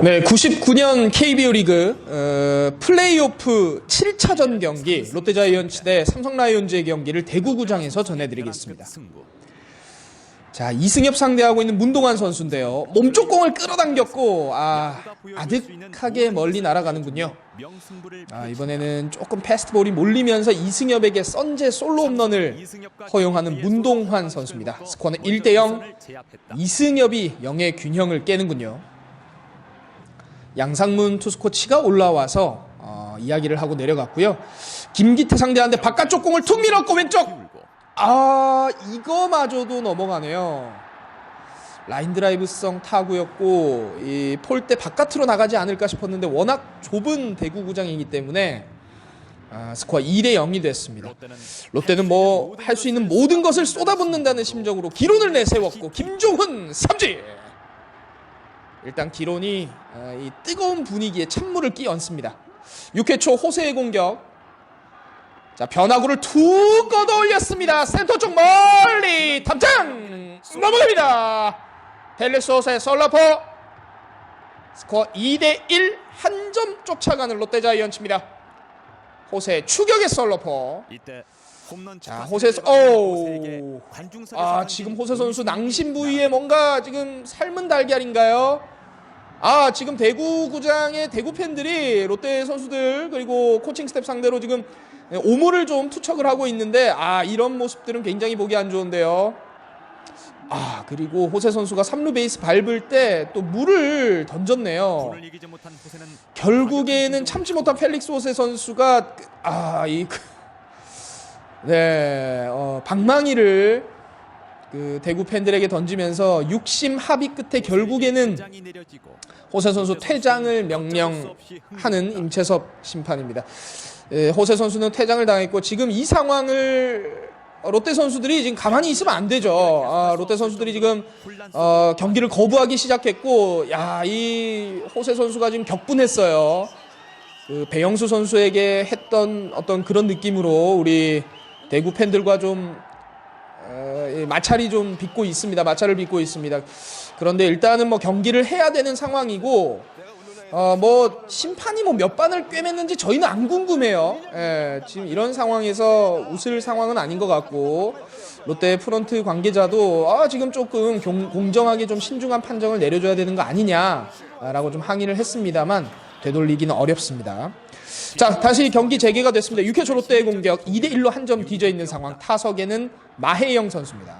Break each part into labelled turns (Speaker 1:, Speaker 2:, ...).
Speaker 1: 네, 99년 KBO 리그 어, 플레이오프 7차전 경기 롯데자이언츠 대 삼성라이온즈의 경기를 대구구장에서 전해드리겠습니다. 자, 이승엽 상대하고 있는 문동환 선수인데요. 몸쪽 공을 끌어당겼고 아, 아득하게 멀리 날아가는군요. 아, 이번에는 조금 패스트볼이 몰리면서 이승엽에게 썬제 솔로 홈런을 허용하는 문동환 선수입니다. 스코어는 1대 0. 이승엽이 영의 균형을 깨는군요. 양상문 투수 코치가 올라와서 어, 이야기를 하고 내려갔고요. 김기태 상대하는데 바깥쪽 공을 툭 밀었고 왼쪽. 아 이거마저도 넘어가네요. 라인 드라이브성 타구였고 이 폴대 바깥으로 나가지 않을까 싶었는데 워낙 좁은 대구 구장이기 때문에 아, 스코어 2대 0이 됐습니다. 롯데는 뭐 할 수 있는 모든 것을 쏟아붓는다는 심정으로 기론을 내세웠고 김종훈 삼진. 일단 기론이 아, 이 뜨거운 분위기에 찬물을 끼얹습니다. 6회 초 호세의 공격. 자 변화구를 툭 걷어 올렸습니다. 센터 쪽 멀리 탐장 넘어갑니다. 델레스 호세 솔라포 스코어 2대 1 한 점 쫓아가는 롯데자이언츠입니다. 호세 추격의
Speaker 2: 홈런
Speaker 1: 자 호세 선- 오. 아 지금 호세 선수 낭심 부위에 뭔가 지금 삶은 달걀인가요? 아 지금 대구 구장의 대구 팬들이 롯데 선수들 그리고 코칭 스텝 상대로 지금 오물을 좀 투척을 하고 있는데 아 이런 모습들은 굉장히 보기 안 좋은데요. 아 그리고 호세 선수가 3루 베이스 밟을 때 또 물을 던졌네요. 결국에는 참지 못한 펠릭스 호세 선수가 아이 그, 네, 어, 방망이를 그 대구 팬들에게 던지면서 육심 합의 끝에 결국에는 호세 선수 퇴장을 명령하는 임채섭 심판입니다. 예, 호세 선수는 퇴장을 당했고 지금 이 상황을 롯데 선수들이 지금 가만히 있으면 안 되죠. 아, 롯데 선수들이 지금 어, 경기를 거부하기 시작했고, 야, 이 호세 선수가 지금 격분했어요. 그 배영수 선수에게 했던 어떤 그런 느낌으로 우리 대구 팬들과 좀 마찰이 좀 빚고 있습니다. 마찰을 빚고 있습니다. 그런데 일단은 뭐 경기를 해야 되는 상황이고 어 뭐 심판이 뭐 몇 반을 꿰맸는지 저희는 안 궁금해요. 예, 지금 이런 상황에서 웃을 상황은 아닌 것 같고 롯데 프런트 관계자도 아 지금 조금 공, 공정하게 좀 신중한 판정을 내려줘야 되는 거 아니냐라고 좀 항의를 했습니다만 되돌리기는 어렵습니다. 자 다시 경기 재개가 됐습니다. 6회 초 롯데의 공격 2대 1로 한 점 뒤져 있는 상황 타석에는 마혜영 선수입니다.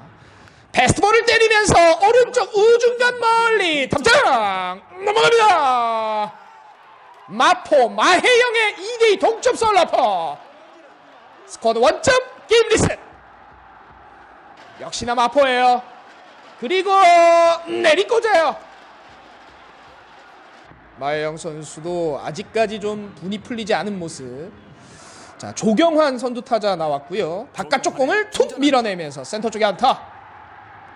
Speaker 1: 패스트볼을 때리면서 오른쪽 우중간 멀리 탑장 넘어갑니다. 마포 마혜영의 2대2 동점 솔라퍼 스코어는 원점 게임 리셋 역시나 마포예요. 그리고 내리꽂아요. 마혜영 선수도 아직까지 좀 분이 풀리지 않은 모습. 자 조경환 선두 타자 나왔고요. 바깥쪽 공을 툭 밀어내면서 센터 쪽에 안타.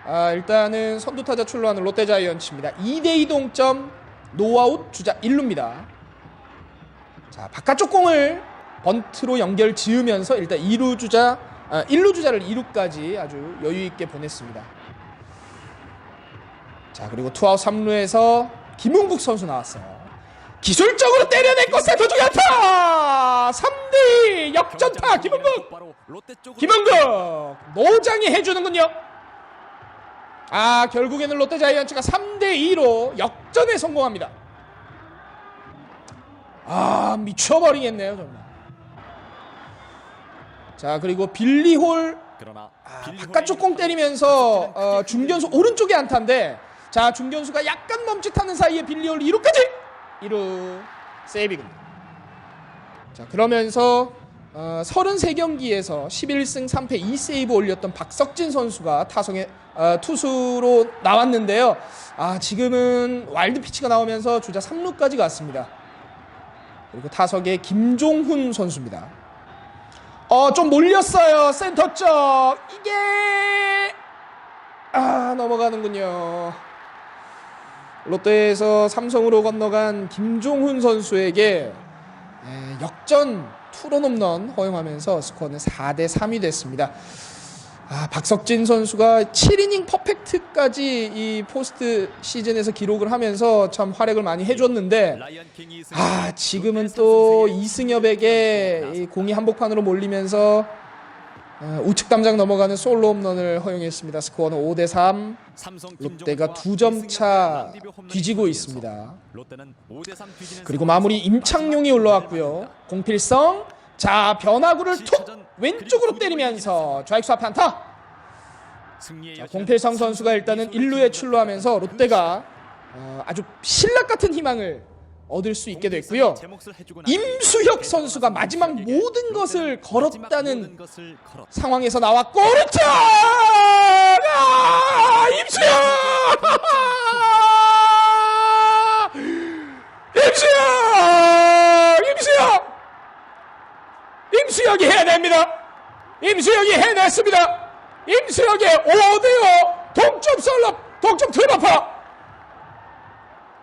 Speaker 1: 아, 일단은 선두 타자 출루하는 롯데 자이언츠입니다. 2대2 동점 노아웃 주자 1루입니다. 자, 바깥쪽 공을 번트로 연결 지으면서 일단 2루 주자 아, 1루 주자를 2루까지 아주 여유 있게 보냈습니다. 자, 그리고 투아웃 3루에서 김웅국 선수 나왔어요. 기술적으로 때려냈고 쪽에 안타! 3대 역전타
Speaker 2: 쪽으로
Speaker 1: 김은국 노장이 해주는군요. 아 결국에는 롯데 자이언츠가 3대 2로 역전에 성공합니다. 아 미쳐버리겠네요 정말. 자 그리고 빌리홀 아, 바깥쪽 공 때리면서 어, 중견수 오른쪽에 안타인데 자 중견수가 약간 멈칫하는 사이에 빌리홀 2루까지 2루 세이브입니다. 자 그러면서 어, 33경기에서 11승 3패 2세이브 올렸던 박석진 선수가 타성의 어, 투수로 나왔는데요. 아 지금은 와일드 피치가 나오면서 주자 3루까지 갔습니다. 그리고 타석에 김종훈 선수입니다. 어 좀 몰렸어요 센터 쪽 이게 아 넘어가는군요. 롯데에서 삼성으로 건너간 김종훈 선수에게 에, 역전 투런 홈런 허용하면서 스코어는 4대 3이 됐습니다. 아, 박석진 선수가 7이닝 퍼펙트까지 이 포스트 시즌에서 기록을 하면서 참 활약을 많이 해줬는데 아 지금은 또 이승엽에게 이 공이 한복판으로 몰리면서 어, 우측 담장 넘어가는 솔로 홈런을 허용했습니다. 스코어는 5대 3.
Speaker 2: 삼성
Speaker 1: 롯데가 두 점 차 뒤지고 있습니다.
Speaker 2: 롯데는 5대 3 뒤지는
Speaker 1: 그리고 마무리 임창용이 올라왔고요. 공필성. 자 변화구를 톡 왼쪽으로 때리면서 좌익수 앞에 안타. 자, 공필성 선수가 일단은 1루에 출루하면서 롯데가 어, 아주 신락 같은 희망을 얻을 수 있게 됐고요. 임수혁 선수가 마지막 모든 것을 걸었다는. 상황에서 나왔고 그렇죠! 아, 임수혁! 임수혁! 임수혁! 임수혁이 해냅니다. 임수혁이 해냈습니다. 임수혁의 5대5 동점 썰럽 동점 트라파.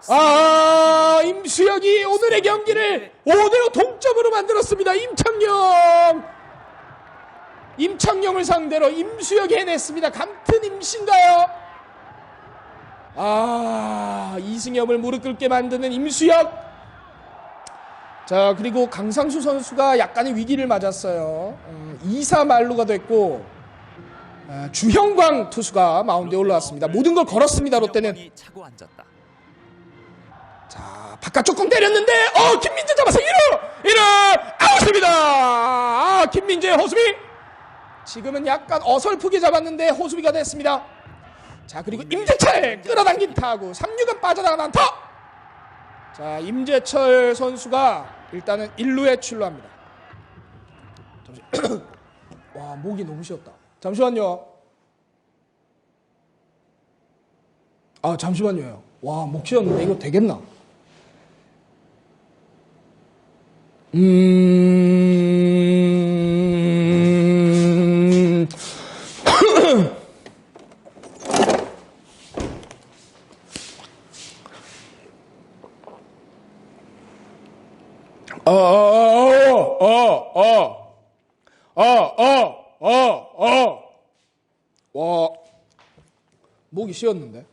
Speaker 1: 아, 임수혁이 오늘의 경기를 5대5 동점으로 만들었습니다. 임창용! 임창용을 상대로 임수혁이 해냈습니다. 감튼 임신가요? 아, 이승엽을 무릎 꿇게 만드는 임수혁. 자, 그리고 강상수 선수가 약간의 위기를 맞았어요. 어, 2사 말루가 됐고, 아, 주형광 투수가 마운드에 올라왔습니다. 모든 걸 걸었습니다, 롯데는.
Speaker 2: 차고 앉았다.
Speaker 1: 자, 바깥쪽 공 때렸는데, 어, 김민재 잡아서 1루! 1루! 아웃입니다! 아, 김민재 호수비! 지금은 약간 어설프게 잡았는데 호수비가 됐습니다. 자, 그리고 임재철 끌어당긴 타구, 3루간 빠져나간 안타! 자, 임재철 선수가 일단은 1루에 출루합니다. 잠시, 와, 목이 너무 쉬었다. 잠시만요. 아, 잠시만요. 와, 목 쉬었는데 이거 되겠나? 음. 어, 어, 어, 어, 어, 어, 어, 어. 와, 목이 쉬었는데.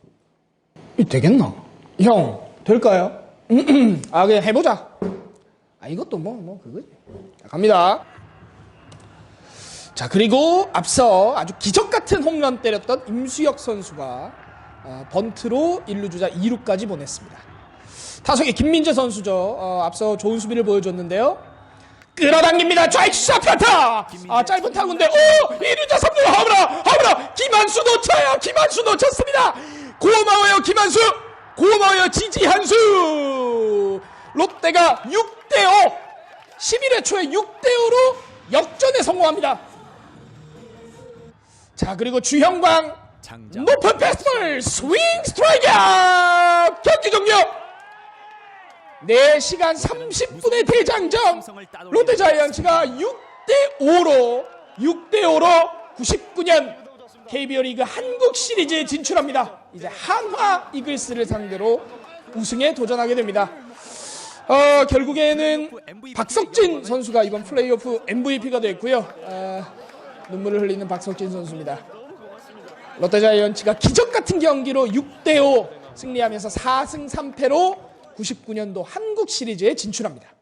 Speaker 1: 이 되겠나? 형, 될까요? 아, 그냥 해보자. 아, 이것도 뭐, 뭐, 그거지. 자, 갑니다. 자, 그리고 앞서 아주 기적 같은 홈런 때렸던 임수혁 선수가 어, 번트로 1루 주자 2루까지 보냈습니다. 타석의 김민재 선수죠. 어, 앞서 좋은 수비를 보여줬는데요. 끌어당깁니다. 좌익수 앞타타. 아, 짧은 타구인데, 오! 2루자 3루 허브라! 허브라! 김한수 놓쳐요! 김한수 놓쳤습니다! 고마워요, 김한수! 고마워요, 지지한수! 롯데가 6대5! 11회 초에 6대5로 역전에 성공합니다. 자, 그리고 주형광
Speaker 2: 장장
Speaker 1: 높은 패스볼 스윙 스트라이크 아웃! 경기 종료 4시간 30분의 대장정 롯데 자이언츠가 6대5로 6대5로 99년 KBO 리그 한국 시리즈에 진출합니다 이제 한화 이글스를 상대로 우승에 도전하게 됩니다 어, 결국에는 박석진 선수가 이번 플레이오프 MVP가 됐고요 어, 눈물을 흘리는 박석진 선수입니다 롯데자이언츠가 기적 같은 경기로 6대5 승리하면서 4승 3패로 99년도 한국 시리즈에 진출합니다.